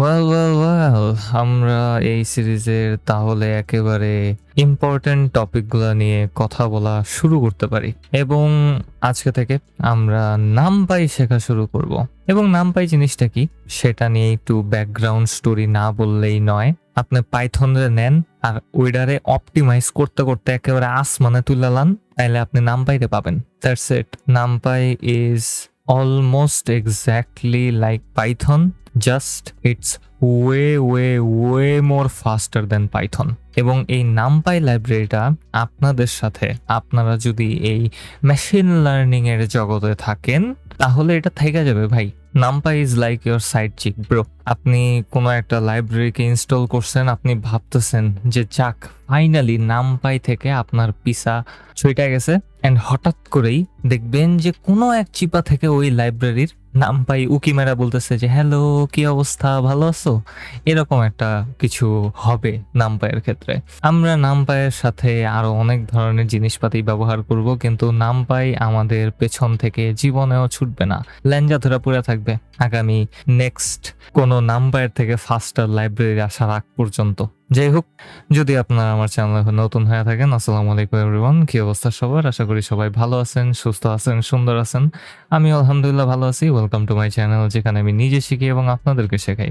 Well well well আমরা এই সিরিজের তাহলে একেবারে ইম্পর্টেন্ট টপিকগুলো নিয়ে কথা বলা শুরু করতে পারি। এবং আজকে থেকে আমরা নামপাই শেখা শুরু করব। এবং নামপাই জিনিসটা কি? সেটা নিয়ে একটু ব্যাকগ্রাউন্ড স্টোরি না বললেই নয়। আপনি পাইথনরে নেন আর ওইডারে অপটিমাইজ করতে করতে একেবারে আসমানে তুলে লান, তাইলে আপনি নামপাইতে পাবেন। That's it NumPy is almost exactly like Python, just it's way, way, way more faster than Python. এবং এই নামপাই লাইব্রেরিটা আপনাদের সাথে আপনারা যদি এই মেশিন লার্নিং এর জগতে থাকেন তাহলে এটা থেকে যাবে ভাই NumPy is like your sidekick bro আপনি কোনো একটা লাইব্রেরিকে ইনস্টল করছেন, আপনি ভাবতেছেন যে, যাক ফাইনালি নামপাই থেকে আপনার পিসা ছুইটা গেছে. অ্যান্ড হঠাৎ করেই দেখবেন যে, কোনো এক চিপা থেকে ওই লাইব্রেরির নামপাই উকি মেরা বলতেছে যে, হ্যালো, কি অবস্থা? ভালো আছো? এরকম একটা কিছু হবে নামপাইয়ের ক্ষেত্রে। আমরা নামপাইয়ের সাথে আরও অনেক ধরনের জিনিসপাতি ব্যবহার করব, কিন্তু নামপাই আমাদের পেছন থেকে জীবনেও ছুটবে না। ল্যাঞ্জা ধরা পড়ে থাকবে আগামী নেক্সট কোনো নামপাইয়ের থেকে ফাস্টার লাইব্রেরি আসার আগ পর্যন্ত। যাই হোক যদি আপনারা আমার চ্যানেলে নতুন হয়ে থাকেন, আসসালামু আলাইকুম এভরিওয়ান কি অবস্থা সবার? আশা করি সবাই ভালো আছেন, সুস্থ আছেন, সুন্দর আছেন। আমি আলহামদুলিল্লাহ ভালো আছি। ওয়েলকাম টু মাই চ্যানেল যেখানে আমি নিজে শিখি এবং আপনাদেরকে শেখাই।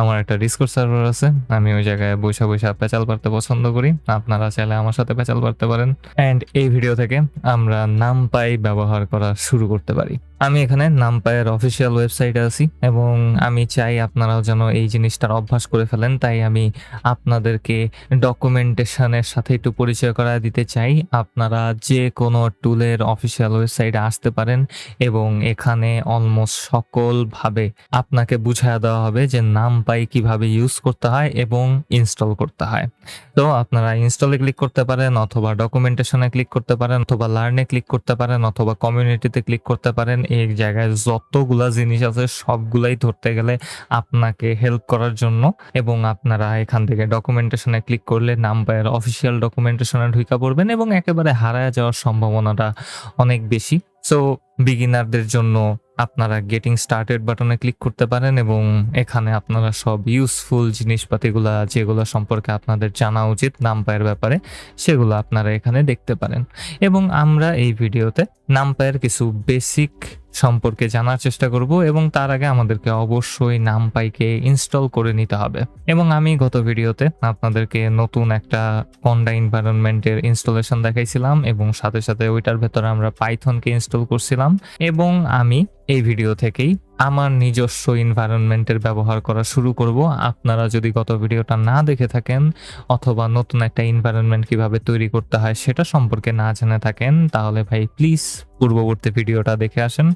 আমার একটা ডিসকোর্স সার্ভার আছে, আমি ওই জায়গায় বৈশা বৈশা পেঁচাল পারতে পছন্দ করি। আপনারা চাইলে আমার সাথে পেঁচাল পারতে পারেন। অ্যান্ড এই ভিডিও থেকে আমরা নাম পাই ব্যবহার করা শুরু করতে পারি। আমি এখানে নামপায়ের অফিসিয়াল ওয়েবসাইটে আছি এবং আমি চাই আপনারাও যেন এই জিনিসটার অভ্যাস করে ফেলেন। তাই আমি আপনাদেরকে ডকুমেন্টেশনের সাথে একটু পরিচয় করা দিতে চাই। আপনারা যে কোনো টুলের অফিসিয়াল ওয়েবসাইটে আসতে পারেন এবং এখানে অলমোস্ট সকলভাবে আপনাকে বুঝায় দেওয়া হবে যে নামপাই কীভাবে ইউজ করতে হয় এবং ইনস্টল করতে হয়। তো আপনারা ইনস্টলে ক্লিক করতে পারেন অথবা ডকুমেন্টেশনে ক্লিক করতে পারেন অথবা লার্নে ক্লিক করতে পারেন অথবা কমিউনিটিতে ক্লিক করতে পারেন এই জায়গায় যতগুলা জিনিস আছে, সবগুলাই ধরতে গেলে আপনাকে হেল্প করার জন্য এবং আপনারা এখান থেকে ডকুমেন্টেশনে ক্লিক করলে নাম্বার অফিসিয়াল ডকুমেন্টেশনে ঢুকা পড়বেন এবং একেবারে হারায় যাওয়ার সম্ভাবনাটা অনেক বেশি। সো বিগিনারদের জন্য আপনারা গেটিং স্টার্টেড বাটনে ক্লিক করতে পারেন এবং এখানে আপনারা সব ইউজফুল জিনিসপাতিগুলা, যেগুলো সম্পর্কে আপনাদের জানা উচিত নাম্পায়ের ব্যাপারে, সেগুলো আপনারা এখানে দেখতে পারেন। এবং আমরা এই ভিডিওতে নামপায়ের কিছু বেসিক সম্পর্কে জানার চেষ্টা করব এবং তার আগে আমাদেরকে অবশ্যই নামপাইকে ইনস্টল করে নিতে হবে। এবং আমি গত ভিডিওতে আপনাদেরকে নতুন একটা কন্ডা এনভায়রনমেন্টের ইনস্টলেশন দেখাইছিলাম এবং সাথে সাথে ওইটার ভেতরে আমরা পাইথনকে ইনস্টল করছিলাম। এবং আমি এই ভিডিও থেকেই আমার নিজস্ব এনভায়রনমেন্টের ব্যবহার করা শুরু করব। আপনারা যদি গত ভিডিওটা না দেখে থাকেন অথবা নতুন একটা এনভায়রনমেন্ট কীভাবে তৈরি করতে হয় সেটা সম্পর্কে না জেনে থাকেন, তাহলে ভাই প্লিজ পূর্ববর্তী ভিডিওটা দেখে আসেন।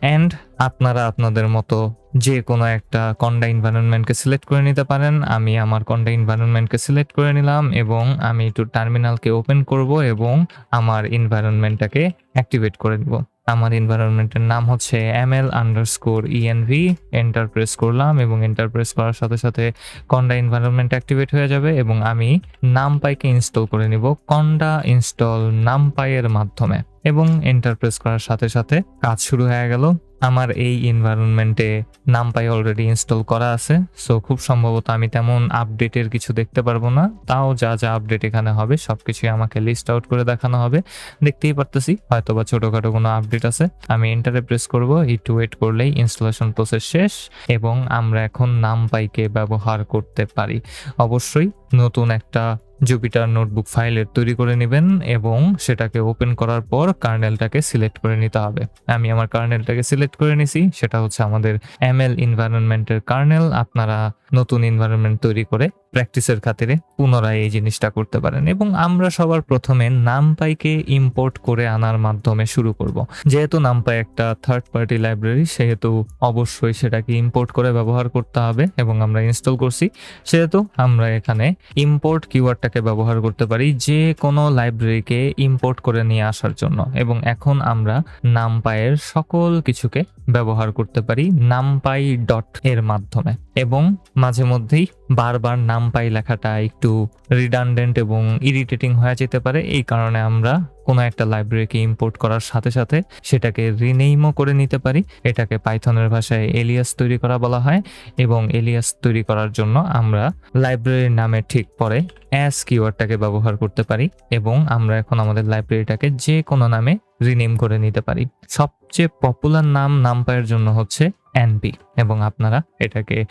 অ্যান্ড আপনারা আপনাদের মতো যে কোনো একটা কন্ডা এনভায়রনমেন্টকে সিলেক্ট করে নিতে পারেন। আমি আমার কন্ডা এনভায়রনমেন্টকে সিলেক্ট করে নিলাম এবং আমি একটু টার্মিনালকে ওপেন করব এবং আমার এনভায়রনমেন্টটাকে অ্যাক্টিভেট করে দিব আমার এনভায়রনমেন্টের নাম হচ্ছে M L underscore ENV enter press করলাম এবং এন্টার প্রেস করার সাথে সাথে কন্ডা এনভায়রনমেন্ট অ্যাক্টিভেট হয়ে যাবে এবং আমি নামপাইকে ইনস্টল করে নিব কন্ডা ইনস্টল নামপাইয়ের মাধ্যমে এবং এন্টার প্রেস করার সাথে সাথে কাজ শুরু হয়ে গেল। আমার এই এনভায়রনমেন্টে নামপাই অলরেডি ইনস্টল করা আছে সো খুব সম্ভবত আমি তেমন আপডেটের কিছু দেখতে পারব না। তাও যা যা আপডেট এখানে হবে, সবকিছুই আমাকে লিস্ট আউট করে দেখানো হবে। দেখতেই পারতেছি হয়তো বা ছোটোখাটো কোনো আপডেট আছে। আমি এন্টারে প্রেস করব একটু ওয়েট করলেই ইনস্টলেশন প্রসেস শেষ, এবং আমরা এখন নামপাইকে ব্যবহার করতে পারি। অবশ্যই নতুন একটা জুপিটার নোটবুক ফাইলের তৈরি করে নেবেন এবং সেটাকে ওপেন করার পর কার্নেলটাকে সিলেক্ট করে নিতে হবে। আমি আমার কার্নেলটাকে সিলেক্ট করে নিছি, সেটা হচ্ছে আমাদের এম এল এনভায়রনমেন্টের কার্নেল আপনারা নতুন এনভায়রনমেন্ট তৈরি করে প্র্যাকটিসের খাতিরে পুনরায় এই জিনিসটা করতে পারেন এবং আমরা সবার প্রথমে নামপাইকে ইম্পোর্ট করে আনার মাধ্যমে শুরু করব। যেহেতু নামপাই একটা থার্ড পার্টি লাইব্রেরি সেহেতু অবশ্যই সেটাকে ইম্পোর্ট করে ব্যবহার করতে হবে এবং আমরা ইনস্টল করছি। সেহেতু আমরা এখানে ইম্পোর্ট কিওয়ার্ডটাকে ব্যবহার করতে পারি যে কোনো লাইব্রেরিকে ইম্পোর্ট করে নিয়ে আসার জন্য এবং এখন আমরা নামপাইয়ের সকল কিছুকে ব্যবহার করতে পারি নামপাই ডট এর মাধ্যমে। এবং মাঝে মধ্যেই বারবার নাম পাই লেখাটা একটু রিডান্ডেন্ট এবং ইরিটেটিং হয়ে যেতে পারে। এই কারণে আমরা কোনো একটা লাইব্রেরিকে ইম্পোর্ট করার সাথে সাথে সেটাকে রিনেইমও করে নিতে পারি। এটাকে পাইথনের ভাষায় এলিয়াস তৈরি করা বলা হয় এবং এলিয়াস তৈরি করার জন্য আমরা লাইব্রেরির নামের ঠিক পরে অ্যাস কিওয়ার্ডটাকে ব্যবহার করতে পারি এবং আমরা এখন আমাদের লাইব্রেরিটাকে যে কোনো নামে রিনেম করে নিতে পারি। সবচেয়ে পপুলার নাম নামপায়ের জন্য হচ্ছে এনপি এবং আপনারা এটাকে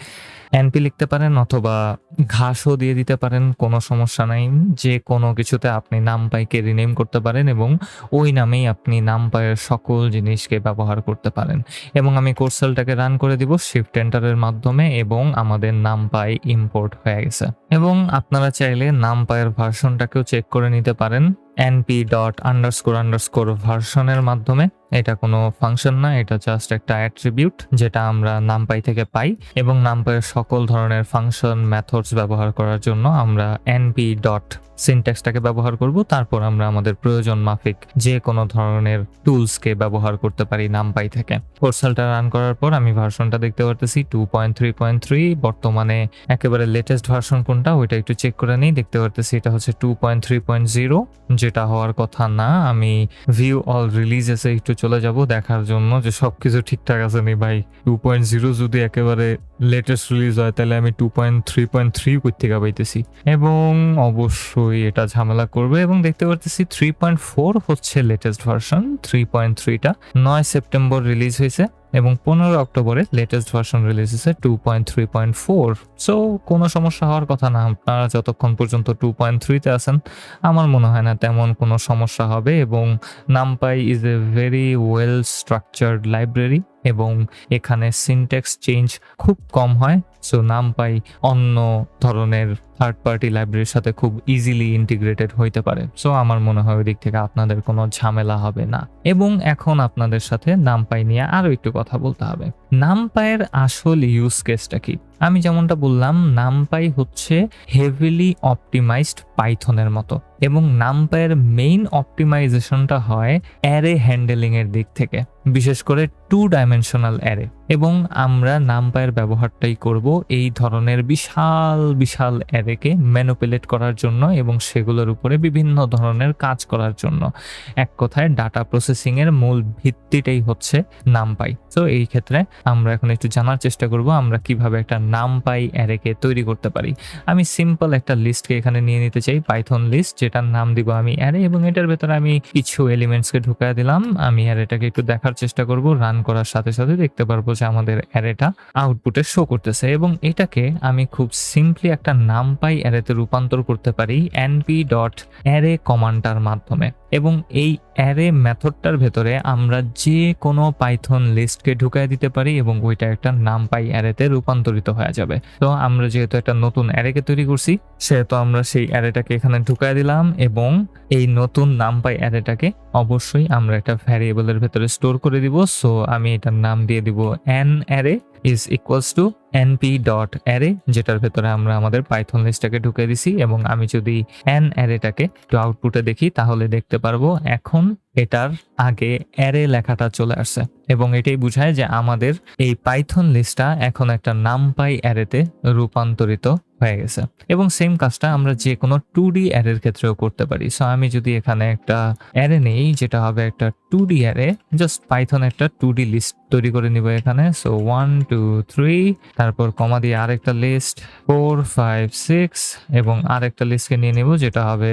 এনপি লিখতে পারেন অথবা ঘাসও দিয়ে দিতে পারেন, কোনো সমস্যা নাই। যে কোনো কিছুতে আপনি নামপাইকে রিনেম করতে পারেন এবং ওই নামেই আপনি নামপায়ের সকল জিনিসকে ব্যবহার করতে পারেন। এবং আমি কোর্সেলটাকে রান করে দিব শিফট এন্টারের মাধ্যমে এবং আমাদের নামপাই ইম্পোর্ট হয়ে গেছে। এবং আপনারা চাইলে নামপায়ের ভার্সনটাকেও চেক করে নিতে পারেন। এনপি ডট আন্ডারস্কোর আন্ডারস্কোর ভার্সনের মাধ্যমে। এটা কোনো ফাংশন না, এটা জাস্ট একটা অ্যাট্রিবিউট যেটা আমরা নামপাই থেকে পাই এবং নামপাইয়ের সকল ধরনের ফাংশন মেথডস ব্যবহার করার জন্য আমরা এনপি ডট সিনট্যাক্সটাকে ব্যবহার করব, তারপর আমরা আমাদের প্রয়োজন মাফিক যে কোনো ধরনের টুলসকে ব্যবহার করতে পারি নামপাই থেকে। কোর্সালটা রান করার পর আমি ভার্সনটা দেখতে পারতেছি two point three point three বর্তমানে একেবারে লেটেস্ট ভার্সন কোনটা, ওইটা একটু চেক করে নিই, দেখতে পারতেছি এটা হচ্ছে two point three point zero যেটা হওয়ার কথা না, আমি ভিউ অল রিলিজেসে একটু চলে যাব, দেখার জন্য যে সব কিছু ঠিকঠাক আছে নি ভাই। টু পয়েন্ট জিরো যদি একেবারে লেটেস্ট রিলিজ হয়, তাহলে আমি two point three point three থেকে পাইতেছি। এবং অবশ্যই এটা ঝামেলা করবে এবং দেখতে পারতেছি থ্রি পয়েন্ট ফোর হচ্ছে লেটেস্ট ভার্সন থ্রি পয়েন্ট থ্রিটা নয় সেপ্টেম্বর রিলিজ হয়েছে। এবং পনেরো অক্টোবরে লেটেস্ট ভার্সন রিলিজ হয়েছে two point three point four so কোনো সমস্যা হওয়ার কথা না। আপনারা যতক্ষণ পর্যন্ত টু পয়েন্ট থ্রিতে আছেন, আমার মনে হয় না তেমন কোনো সমস্যা হবে এবং NumPy is a very well structured library এবং এখানে সিনটেক্স চেঞ্জ খুব কম হয়। সো নামপাই অন্য ধরনের থার্ড পার্টি লাইব্রেরির সাথে খুব ইজিলি ইন্টিগ্রেটেড হইতে পারে। সো আমার মনে হয় ওই দিক থেকে আপনাদের কোনো ঝামেলা হবে না। এবং এখন আপনাদের সাথে নামপাই নিয়ে আরও একটু কথা বলতে হবে। নামপাইয়ের আসল ইউজ কেসটা কি? আমি যেমনটা বললাম নামপাই হচ্ছে হেভিলি অপটিমাইজড পাইথনের মতো এবং নামপাইয়ের মেইন অপটিমাইজেশনটা হয় অ্যারে হ্যান্ডেলিং এর দিক থেকে, বিশেষ করে টু ডাইমেনশনাল অ্যারে এবং আমরা নামপাইয়ের ব্যবহারটাই করব এই ধরনের বিশাল বিশাল অ্যারেকে ম্যানুপুলেট করার জন্য এবং সেগুলোর উপরে বিভিন্ন ধরনের কাজ করার জন্য। এক কথায় ডাটা প্রসেসিং এর মূল ভিত্তিটাই হচ্ছে নামপাই তো এই ক্ষেত্রে আমরা এখন একটু জানার চেষ্টা করব আমরা কীভাবে একটা নামপাই অ্যারেকে তৈরি করতে পারি। আমি সিম্পল একটা লিস্টকে এখানে নিয়ে নিতে চাই পাইথন লিস্ট যেটার নাম দিব আমি অ্যারে এবং এটার ভেতরে আমি কিছু এলিমেন্টসকে ঢুকায় দিলাম। আমি অ্যারেটাকে একটু দেখার চেষ্টা করব রান করার সাথে সাথে দেখতে পারব যে আমাদের অ্যারেটা আউটপুটে শো করতেছে এবং এটাকে আমি খুব সিম্পলি একটা নাম পাই অ্যারেতে রূপান্তর করতে পারি এনপি ডট অ্যারে কমান্ডটার মাধ্যমে। এবং এই অ্যারে মেথডটার ভেতরে আমরা যে কোনো পাইথন লিস্টকে ঢুকাই দিতে পারি এবং ওইটা একটা নাম পাই অ্যারেতে রূপান্তরিত হয়ে যাবে। তো আমরা যেহেতু একটা নতুন অ্যারেকে তৈরি করছি, সেহেতু আমরা সেই অ্যারেটাকে এখানে ঢুকাই দিলাম এবং এই নতুন নাম পাই অ্যারেটাকে অবশ্যই আমরা একটা ভ্যারিয়েবলের ভেতরে স্টোর করে দিব। সো আমি এটার নাম দিয়ে দিব N array is equals to NP dot array যেটার ভেতরে আমরা আমাদের পাইথন লিস্টটাকে ঢুকে দিছি, এবং আমি যদি এন অ্যারেটাকে একটু আউটপুটে দেখি, তাহলে দেখতে পারব এখন এটার আগে অ্যারে লেখাটা চলে আসছে। এবং এটাই বুঝায় যে আমাদের এই পাইথন লিস্টটা এখন একটা নামপাই অ্যারেতে রূপান্তরিত হয়ে গেছে। এবং সেম কাজটা আমরা যে কোনো টু ডি অ্যারের ক্ষেত্রেও করতে পারি। সো আমি যদি এখানে একটা অ্যারে নেই, যেটা হবে একটা two D array just Python একটা টু ডি লিস্ট তৈরি করে নিব এখানে। সো ওয়ান টু থ্রি তারপর কমা দিয়ে আরেকটা লিস্ট ফোর ফাইভ সিক্স এবং আরেকটা লিস্টকে নিয়ে নিব, যেটা হবে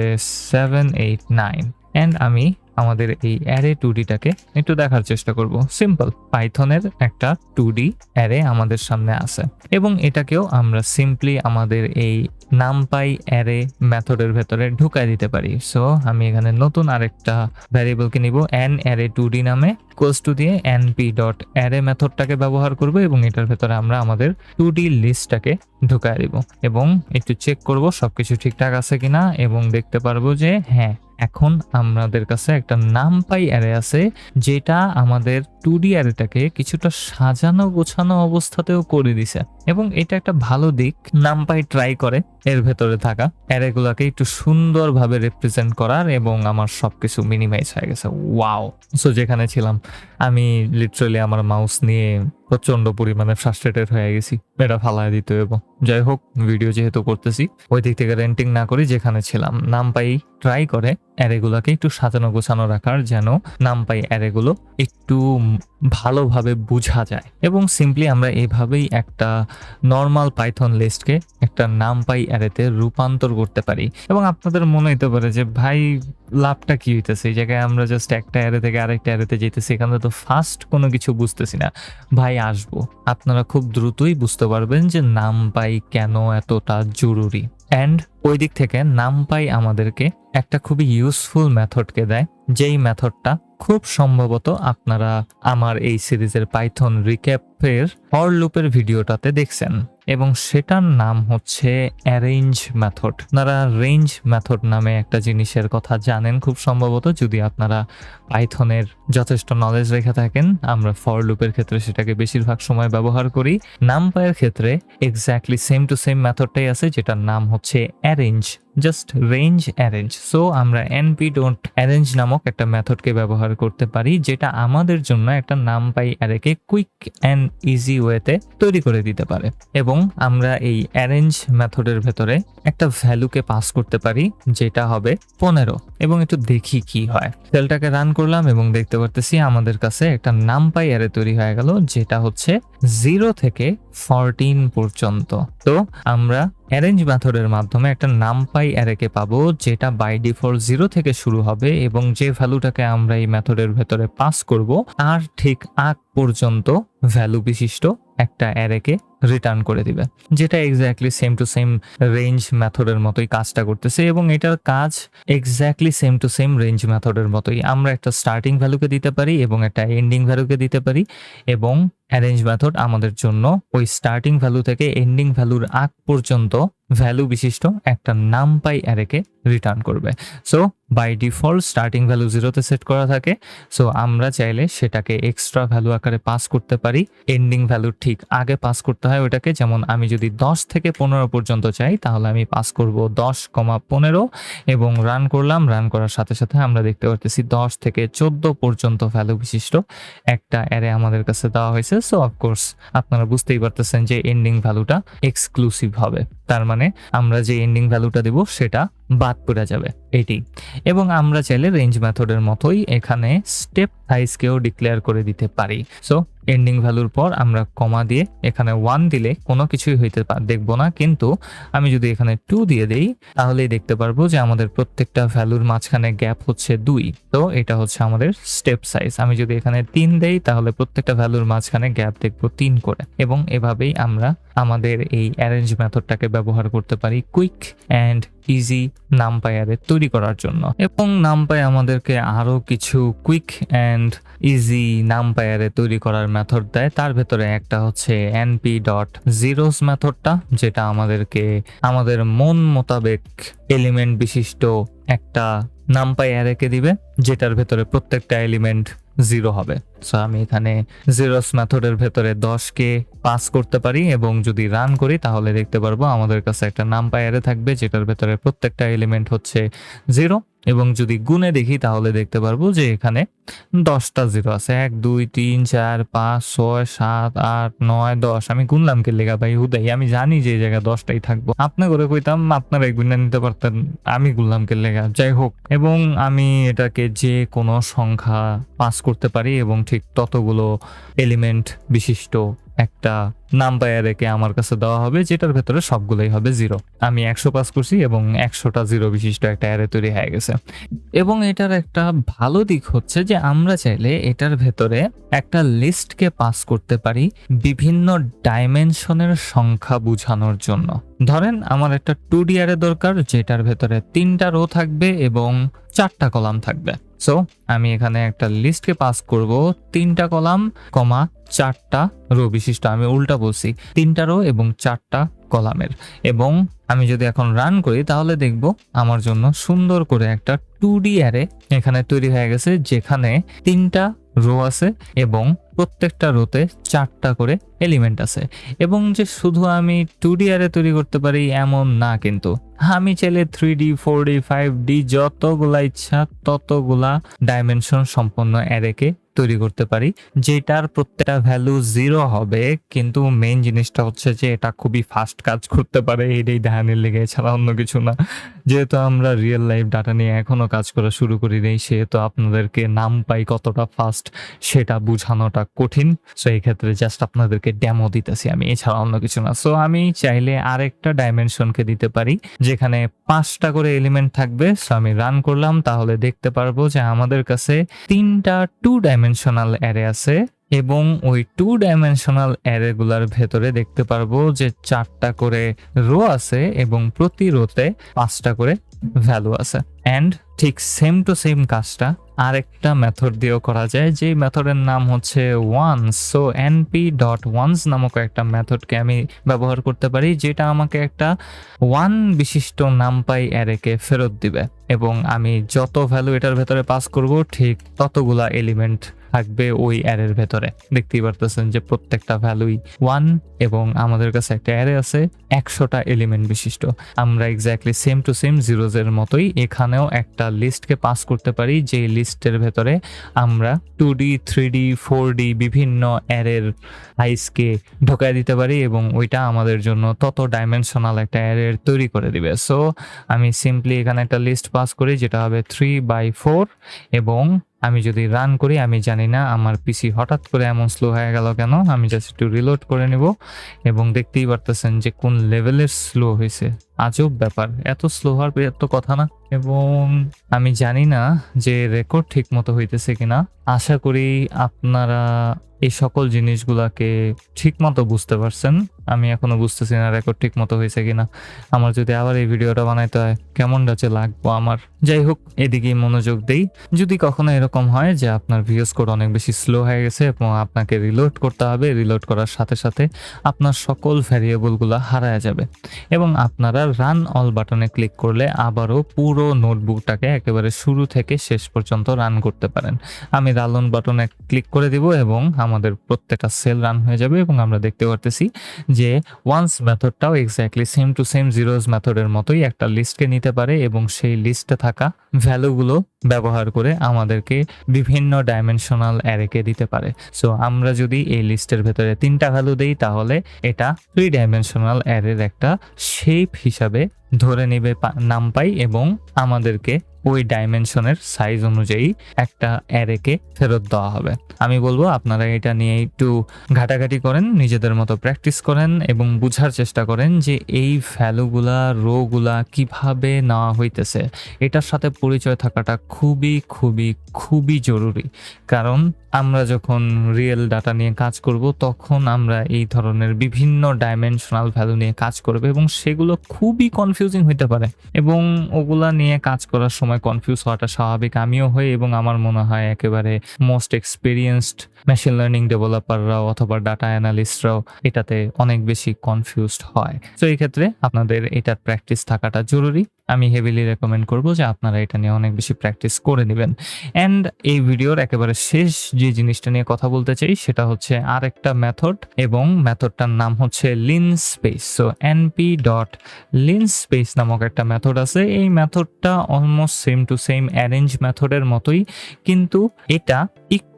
সেভেন এইট নাইন অ্যান্ড আমি আমাদের এই অ্যারে টু ডিটাকে একটু দেখার চেষ্টা করব। সিম্পল পাইথনের একটা টু ডি অ্যারে আমাদের সামনে আছে এবং এটাকেও আমরা সিম্পলি আমাদের এই নামপাই অ্যারে মেথডের ভেতরে ঢুকাই দিতে পারি। সো আমি এখানে নতুন আরেকটা ভ্যারিয়েবলকে নিব এন অ্যারে টু ডি নামে কোস টু দিয়ে এনপি ডট অ্যারে মেথডটাকে ব্যবহার করব এবং এটার ভেতরে আমরা আমাদের টু ডি লিস্টটাকে ঢুকাই দিব। এবং একটু চেক করব সবকিছু ঠিকঠাক আছে কিনা এবং দেখতে পারব যে হ্যাঁ এখন আমাদের কাছে একটা নাম পাই অ্যারে আছে, যেটা আমাদের টু ডি অ্যারেটাকে কিছুটা সাজানো গোছানো অবস্থাতেও করে দিছে। এবং এটা একটা ভালো দিক, নামপাই ট্রাই করে। এর ভেতরে থাকা অ্যারেগুলোকে একটু সুন্দরভাবে রিপ্রেজেন্ট করার এবং আমার সবকিছু মিনিমাইজ হয়ে গেছে। ওয়াও সো যেখানে ছিলাম, আমি লিটারালি আমার মাউস নিয়ে প্রচণ্ড পরিমাণে ফ্রাস্ট্রেটেড হয়ে গেছি। এটা ফালায় দিতে এবং যাই হোক ভিডিও যেহেতু করতেছি, ওই দিক থেকে রেন্টিং না করি, যেখানে ছিলাম। নাম পাই ট্রাই করে অ্যারেগুলোকে একটু সাজানো গোছানো রাখার যেন নাম পাই অ্যারেগুলো একটু ভালোভাবে বোঝা যায়। এবং সিম্পলি আমরা এভাবেই একটা নর্মাল পাইথন লিস্টকে একটা নাম পাই অ্যারেতে রূপান্তর করতে পারি। এবং আপনাদের মনে হতে পারে যে, ভাই, লাভটা কি হইতেছে? এই জায়গায় আমরা জাস্ট একটা অ্যারে থেকে আরেকটা অ্যারেতে যেতেছি এখানে তো ফার্স্ট কোনো কিছু বুঝতেছি না। ভাই, আসব। আপনারা খুব দ্রুতই বুঝতে পারবেন যে, নাম পাই কেন এতটা জরুরি। অ্যান্ড ওই দিক থেকে নাম পাই আমাদেরকে একটা খুবই ইউজফুল মেথডকে দেয়, যেই মেথডটা খুব সম্ভবত আপনারা আমার এই সিরিজের পাইথন রিক্যাপের ফর লুপের ভিডিওটাতে দেখছেন। এবং সেটার নাম হচ্ছে অ্যারেঞ্জ মেথড আপনারা রেঞ্জ মেথড নামে একটা জিনিসের কথা জানেন খুব সম্ভবত। যদি আপনারা পাইথনের যথেষ্ট নলেজ রেখে থাকেন, আমরা ফর লুপের ক্ষেত্রে সেটাকে বেশিরভাগ সময় ব্যবহার করি। নাম পায়ের ক্ষেত্রে এক্স্যাক্টলি সেম টু সেম মেথডটাই আছে, যেটার নাম হচ্ছে arange just range arange so আমরা এনপি ডোন্ট অ্যারেঞ্জ নামক একটা মেথডকে ব্যবহার করতে পারি, যেটা আমাদের জন্য একটা নাম পাই অ্যারেকে কুইক অ্যান্ড ইজি ওয়েতে তৈরি করে দিতে পারে। এবং আমরা এই অ্যারেঞ্জ মেথডের ভেতরে একটা ভ্যালুকে পাস করতে পারি, যেটা হবে পনেরো। এবং একটু দেখি কি হয়। সেলটাকে রান করলাম এবং দেখতে পারতেছি আমাদের কাছে একটা নাম পাই অ্যারে তৈরি হয়ে গেল, যেটা হচ্ছে জিরো থেকে ফরটিন পর্যন্ত। তো, আমরা অ্যারেঞ্জ মেথডের মাধ্যমে একটা নাম পাই অ্যারেকে পাবো, যেটা বাই ডিফল্ট জিরো থেকে শুরু হবে এবং যে ভ্যালুটাকে আমরা এই মেথডের ভেতরে পাস করব, তার ঠিক আগ পর্যন্ত ভ্যালু বিশিষ্ট একটা অ্যারেকে রিটার্ন করে দিবে। যেটা exactly same to same range মেথডের মতোই কাজটা করতেছে এবং এটার কাজ exactly same to same range মেথডের মতোই। আমরা একটা স্টার্টিং ভ্যালুকে দিতে পারি এবং একটা এন্ডিং ভ্যালুকে দিতে পারি এবং অ্যারেঞ্জ মেথড আমাদের জন্য ওই স্টার্টিং ভ্যালু থেকে এন্ডিং ভ্যালুর আগ পর্যন্ত ভ্যালু বিশিষ্ট একটা নাম পাই অ্যারেকে রিটার্ন করবে। So by default starting value জিরোতে সেট করা থাকে। সো আমরা চাইলে সেটাকে এক্সট্রা ভ্যালু আকারে পাস করতে পারি। এন্ডিং ভ্যালু ঠিক আগে পাস করতে হয় ওটাকে যেমন আমি যদি দশ থেকে পনেরো পর্যন্ত চাই, তাহলে আমি পাস করব দশ কমা পনেরো এবং রান করলাম। রান করার সাথে সাথে আমরা দেখতে পারতেছি দশ থেকে চোদ্দ পর্যন্ত ভ্যালু বিশিষ্ট একটা অ্যারে আমাদের কাছে দেওয়া হয়েছে। সো অফকোর্স আপনারা বুঝতেই পারতেছেন যে এন্ডিং ভ্যালুটা এক্সক্লুসিভ হবে। তার মানে আমরা যে এন্ডিং ভ্যালুটা দেব, সেটা বাদ পড়ে যাবে এটি। এবং আমরা চাইলে রেঞ্জ মেথডের মতোই এখানে স্টেপ সাইজকেও ডিক্লেয়ার করে দিতে পারি। সো এন্ডিং ভ্যালুর পর আমরা কমা দিয়ে এখানে ওয়ান দিলে কোনো কিছুই হইতে দেখব না। কিন্তু আমি যদি এখানে টু দিয়ে দেই, তাহলেই দেখতে পারব যে আমাদের প্রত্যেকটা ভ্যালুর মাঝখানে গ্যাপ হচ্ছে দুই। তো এটা হচ্ছে আমাদের স্টেপ সাইজ আমি যদি এখানে তিন দেই, তাহলে প্রত্যেকটা ভ্যালুর মাঝখানে গ্যাপ দেখব তিন করে। এবং এভাবেই আমরা আমাদের এই অ্যারেঞ্জ মেথডটাকে ব্যবহার করতে পারি কুইক অ্যান্ড ইজি নামপায়ারে তৈরি করার জন্য। এবং নামপাই আমাদেরকে আরও কিছু কুইক অ্যান্ড ইজি নামপায়ারে তৈরি করার মেথড দেয় তার ভেতরে একটা হচ্ছে এনপি ডট জিরোস মেথডটা, যেটা আমাদেরকে, আমাদের মন মোতাবেক এলিমেন্ট বিশিষ্ট একটা নামপাই অ্যারেকে দিবে, যেটার ভেতরে প্রত্যেকটা এলিমেন্ট জিরো হবে। সো আমি এখানে জিরোস মেথডের ভেতরে দশকে পাস করতে পারি এবং যদি রান করি, তাহলে দেখতে পারব আমাদের কাছে একটা নামপাই অ্যারে থাকবে, যেটার ভেতরে প্রত্যেকটা এলিমেন্ট হচ্ছে জিরো এবং যদি গুণে দেখি, তাহলে দেখতে পারব যে এখানে দশটা জিরো আছে। এক, দুই, তিন, চার, পাঁচ, ছয়, সাত, আট, নয়, দশ। আমি গুনলাম কে লেগা ভাই? হুদাই, আমি জানি যে এই জায়গায় দশটাই থাকব। আপনার করে কইতাম, আপনারা গুণা নিতে পারতেন, আমি গুনলাম কে লেগা। যাই হোক, এবং আমি এটাকে যে কোনো সংখ্যা পাস করতে পারি এবং ঠিক ততগুলো এলিমেন্ট বিশিষ্ট একটা নাম্বার রেখে আমার কাছে দেওয়া হবে, যেটার ভেতরে সবগুলোই হবে জিরো আমি একশো পাস করছি এবং একশোটা জিরো বিশিষ্ট একটা অ্যারে তৈরি হয়ে গেছে। এবং এটার একটা ভালো দিক হচ্ছে যে আমরা চাইলে এটার ভেতরে একটা লিস্টকে পাস করতে পারি বিভিন্ন ডাইমেনশনের সংখ্যা বোঝানোর জন্য। ধরেন আমার একটা টু ডি অ্যারে দরকার, যেটার ভেতরে তিনটা রো থাকবে এবং চারটা কলাম থাকবে। সো আমি এখানে একটা লিস্টকে পাস করব। তিনটা কলাম, কমা, চারটা রো বিশিষ্ট। আমি উল্টা বলছি। তিনটা রো এবং চারটা কলামের। এবং আমি যদি এখন রান করি, তাহলে দেখব আমার জন্য সুন্দর করে একটা টু ডি অ্যারে এখানে তৈরি হয়ে গেছে, যেখানে তিনটা রো আছে এবং প্রত্যেকটা রোতে চারটা করে এলিমেন্ট আছে। এবং যে শুধু আমি টু ডি অ্যারে তৈরি করতে পারি, এমন না কিন্তু। আমি চাইলে three D four D five D যতগুলা ইচ্ছা, ততগুলা ডাইমেনশন সম্পন্ন অ্যারেকে তৈরি করতে পারি, যেটার প্রত্যেকটা ভ্যালু জিরো হবে, কিন্তু মেইন জিনিসটা হচ্ছে যে এটা খুবই ফাস্ট কাজ করতে পারে, এটাই ধ্যানের লেগে ছাড়া অন্য কিছু না। যেহেতু আমরা রিয়েল লাইফ ডাটা নিয়ে এখনও কাজ করা শুরু করি নেই সেহেতু আপনাদেরকে নাম পাই কতটা ফাস্ট সেটা বোঝানোটা কঠিন। সো এই ক্ষেত্রে জাস্ট আপনাদেরকে ডেমো দিতেছি আমি, এছাড়া অন্য কিছু না। সো আমি চাইলে আরেকটা ডাইমেনশনকে দিতে পারি, যেখানে পাঁচটা করে এলিমেন্ট থাকবে। সো আমি রান করলাম, তাহলে দেখতে পারব যে আমাদের কাছে তিনটা টু ডাইমেনশনাল অ্যারে আছে। এবং ওই টু ডাইমেনশনাল অ্যারেগুলার ভেতরে দেখতে পারব যে চারটা করে রো আছে এবং প্রতি রোতে পাঁচটা করে ভ্যালু আছে। অ্যান্ড ঠিক সেম টু সেম কাজটা আরেকটা মেথড দিয়েও করা যায় যে মেথডের নাম হচ্ছে ones so NP dot ones নামক একটা মেথডকে আমি ব্যবহার করতে পারি, যেটা আমাকে একটা ওয়ান বিশিষ্ট নামপাই অ্যারেকে ফেরত দিবে। এবং আমি যত ভ্যালু এটার ভেতরে পাস করব, ঠিক ততগুলা এলিমেন্ট থাকবে ওই অ্যারের ভেতরে। দেখতেই পারতেছেন যে প্রত্যেকটা ভ্যালুই ওয়ান এবং আমাদের কাছে একটা অ্যারে আছে, একশোটা এলিমেন্ট বিশিষ্ট। আমরা exactly same to same zeros এর মতোই এখানেও একটা লিস্টকে পাস করতে পারি যে লিস্টের ভেতরে আমরা two D three D four D বিভিন্ন অ্যারের সাইজকে ঢোকায় দিতে পারি এবং ওইটা আমাদের জন্য তত ডাইমেনশনাল একটা অ্যারের তৈরি করে দিবে। সো আমি সিম্পলি এখানে একটা লিস্ট পাস করি, যেটা হবে থ্রি বাই ফোর এবং আমি যদি রান করি, আমি জানি না আমার পিসি হঠাৎ করে এমন স্লো হয়ে গেল কেন? আমি জাস্ট একটু রিলোড করে নিব এবং দেখতেই পারতেছেন যে কোন লেভেলের স্লো হয়েছে। আজব ব্যাপার, এত স্লো হওয়ার এত কথা না? এবং আমি জানি না যে রেকর্ড ঠিক মতো হইতেছে কিনা। আশা করি আপনারা এই সকল জিনিসগুলাকে ঠিক মতো বুঝতে পারছেন। আমি এখনও বুঝতেছি না রেকর্ড ঠিক মতো হয়েছে কিনা। আমার যদি আবার এই ভিডিওটা বানাইতে হয় কেমন ডাচে লাগবো আমার। যাই হোক, এদিকেই মনোযোগ দেই। যদি কখনো এরকম হয় যে আপনার ভিউস কোড অনেক বেশি স্লো হয়ে গেছে এবং আপনাকে রিলোড করতে হবে রিলোড করার সাথে সাথে আপনার সকল ভ্যারিয়েবলগুলো হারায় যাবে। এবং আপনারা রান অল বাটনে ক্লিক করলে আবারও পুরো নোটবুকটাকে একেবারে শুরু থেকে শেষ পর্যন্ত রান করতে পারেন। আমি রান বাটনে ক্লিক করে দিব এবং আমাদের প্রত্যেকটা সেল রান হয়ে যাবে এবং আমরা দেখতে পারতেছি যে ones মেথডটাও exactly same to same zeros মেথডের মতোই একটা লিস্টকে নিতে পারে এবং সেই লিস্টে থাকা ভ্যালুগুলো ব্যবহার করে আমাদেরকে বিভিন্ন ডাইমেনশনাল অ্যারেকে দিতে পারে। সো আমরা যদি এই লিস্টের ভেতরে তিনটা ভ্যালু দেই, তাহলে এটা থ্রি ডাইমেনশনাল অ্যারের একটা শেপ হিসাবে ধরে নেবে, নাম পাই এবং আমাদেরকে ওই ডাইমেনশনের সাইজ অনুযায়ী একটা অ্যারেকে ফেরত দেওয়া হবে। আমি বলব, আপনারা এটা নিয়ে একটু ঘাটাঘাটি করেন, নিজেদের মতো প্র্যাকটিস করেন এবং বুঝার চেষ্টা করেন যে এই ভ্যালুগুলা রোগুলা কীভাবে নেওয়া হইতেছে। এটার সাথে পরিচয় থাকাটা খুবই খুবই খুবই জরুরি। কারণ আমরা যখন রিয়েল ডাটা নিয়ে কাজ করব, তখন আমরা এই ধরনের বিভিন্ন ডাইমেনশনাল ভ্যালু নিয়ে কাজ করব এবং সেগুলো খুবই কনফিউজিং হইতে পারে এবং ওগুলা নিয়ে কাজ করার সময় কনফিউজ হওয়াটা স্বাভাবিক। আমিও হই এবং আমার মনে হয় একেবারে মোস্ট এক্সপিরিয়েন্সড মেশিন লার্নিং ডেভেলপাররাও অথবা ডাটা অ্যানালিস্টরাও এটাতে অনেক বেশি কনফিউজড হয়। তো এই ক্ষেত্রে আপনাদের এটার প্র্যাকটিস থাকাটা জরুরি। আমি হেভিলি রেকমেন্ড করব যে আপনারা এটা নিয়ে অনেক বেশি প্র্যাকটিস করে নেবেন। অ্যান্ড এই ভিডিওর একেবারে শেষ যে জিনিসটা নিয়ে কথা বলতে চাই, সেটা হচ্ছে আর একটা মেথড এবং মেথডটার নাম হচ্ছে linspace so NP dot linspace নামক একটা মেথড আছে। এই মেথডটা almost same to same arange মেথডের মতোই, কিন্তু এটা একটু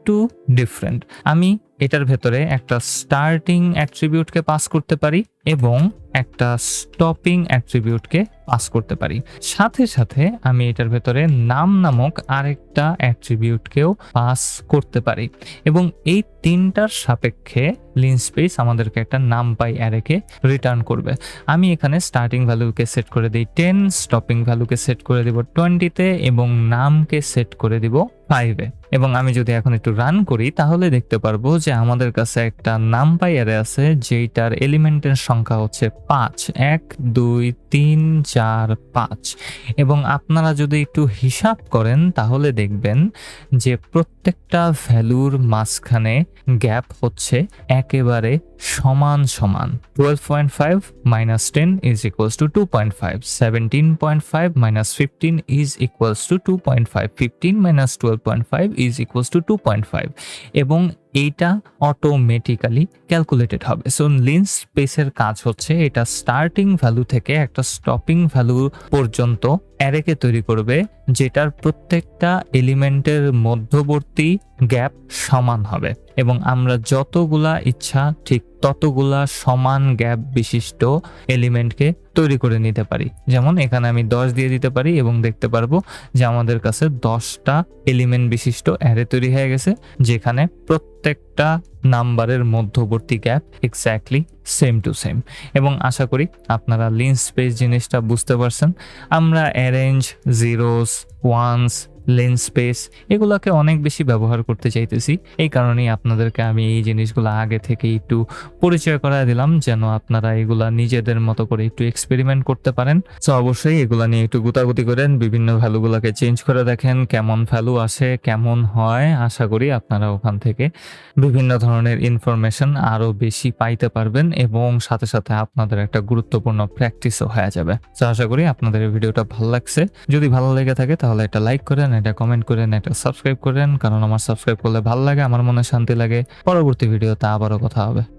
ডিফারেন্ট। আমি এটার ভেতরে একটা স্টার্টিং অ্যাট্রিবিউটকে পাস করতে পারি এবং একটা স্টপিং অ্যাট্রিবিউটকে পাস করতে পারি। সাথে সাথে আমি এটার ভেতরে নাম নামক আরেকটা অ্যাট্রিবিউটকেও পাস করতে পারি। এবং এই তিনটার সাপেক্ষে লিন স্পেস আমাদেরকে একটা নাম পাই অ্যারেকে রিটার্ন করবে। আমি এখানে স্টার্টিং ভ্যালুকে সেট করে দিই টেন স্টপিং ভ্যালুকে সেট করে দিব টোয়েন্টিতে এবং নামকে সেট করে দিব ফাইভে এবং আমি যদি এখন একটু রান করি, তাহলে দেখতে পারব যে আমাদের কাছে একটা নাম পাই অ্যারে আছে, যেইটার এলিমেন্টের সংখ্যা হচ্ছে পাঁচ, এক, দুই, তিন, চার, পাঁচ। এবং আপনারা যদি একটু হিসাব করেন, তাহলে দেখবেন যে প্রত্যেকটা ভ্যালুর মাঝখানে গ্যাপ হচ্ছে একেবারে সমান সমান। Twelve point five minus ten is equals to two point five seventeen point five minus fifteen is equals to two point five fifteen minus twelve point five is equals to two point five এবং এইটা automatically calculated হবে। So লিন স্পেসের কাজ হচ্ছে এটা starting value থেকে একটা স্টপিং ভ্যালু পর্যন্ত অ্যারেকে তৈরি করবে, যেটার প্রত্যেকটা এলিমেন্টের মধ্যবর্তী গ্যাপ সমান হবে। এবং আমরা যতগুলা ইচ্ছা, ঠিক ততগুলা সমান গ্যাপ বিশিষ্ট এলিমেন্টকে তৈরি করে নিতে পারি। যেমন, এখানে আমি দশ দিয়ে দিতে পারি এবং দেখতে পারব যে আমাদের কাছে দশটা এলিমেন্ট বিশিষ্ট অ্যারে তৈরি হয়ে গেছে, যেখানে প্রত্যেকটা নাম্বারের মধ্যবর্তী gap exactly same to same এবং আশা করি আপনারা লিন স্পেস জিনিসটা বুঝতে পারছেন। আমরা arange zeros ones linspace এগুলোকে অনেক বেশি ব্যবহার করতে চাইতেছি। এই কারণেই আপনাদেরকে আমি এই জিনিসগুলো আগে থেকে একটু পরিচয় করায় দিলাম, যেন আপনারা এগুলা নিজেদের মতো করে একটু এক্সপেরিমেন্ট করতে পারেন। সো অবশ্যই এগুলা নিয়ে একটু গুতাগুতি করেন, বিভিন্ন ভ্যালুগুলোকে চেঞ্জ করে দেখেন, কেমন ভ্যালু আসে, কেমন হয়, আশা করি আপনারা ওখান থেকে বিভিন্ন ধরনের ইনফরমেশন আরও বেশি পাইতে পারবেন এবং সাথে সাথে আপনাদের একটা গুরুত্বপূর্ণ প্র্যাকটিসও হয়ে যাবে। তো আশা করি আপনাদের ভিডিওটা ভালো লাগছে। যদি ভালো লেগে থাকে তাহলে এটা লাইক করেন এটা কমেন্ট করেন, এটা সাবস্ক্রাইব করেন, কারণ আমার সাবস্ক্রাইব করলে ভালো লাগে, আমার মনে শান্তি লাগে। পরবর্তী ভিডিওতে আবারও কথা হবে।